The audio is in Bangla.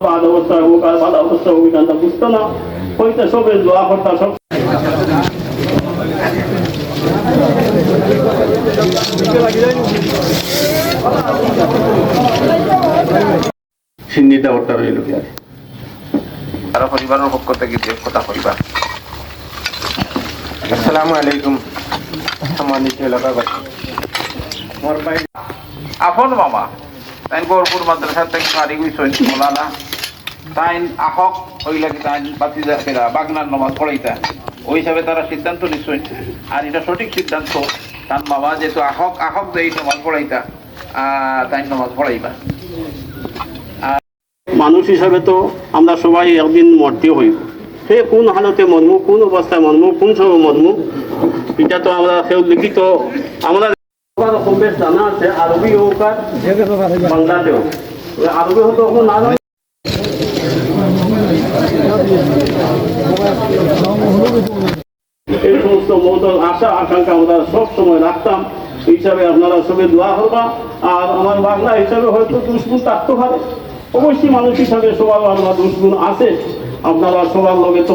বাদ অবস্থা হোক আর ভালো অবস্থা হোক এটা বুঝতো না হইতে সবে দোয়া করতাম সব সিন্নিটা ওটা রইল কি আর? তারা পরিবারের পক্ষ থেকে যে কথা পরিবার আসসালামু আলাইকুম। সম্মানিত এলাকাবাসী। মোর ভাই আপন মামা। তাই গরপুর মাদ্রাসা থেকে মারি গইছেন মৌলানা তাই আহক ওই তাই বাতি ফেরা বাগনার নমাজ পড়াইতা ওই হিসাবে তারা সিদ্ধান্ত নিচ্ছেন আর এটা সঠিক সিদ্ধান্ত। তার বাবা যেহেতু আহক আহক দেই নমাজ পড়াইতা তাই নমাজ পড়াইবা মানুষ হিসাবে তো আমরা সবাই একদিন মরতে হইব। সে কোন হালতে মরমু, কোন অবস্থায় মরমু, কোন সময় মরমু, এটা তো আমরা সেও লিখিত। আমরা কম বেশ জানা আছে? আরবি হোক আরবি হতো এখন। এই সমস্ত মত আশা, আকাঙ্ক্ষা আমরা সব সময় রাখতাম। হিসাবে আপনারা সবে দোয়া হবা আর আমার বাংলা হিসাবে হয়তো দুষ্গুণ থাকতে পারে। অবশ্যই মানুষ হিসাবে সবার আমরা দুষ্গুণ আছে। আপনারা সবার লগে তো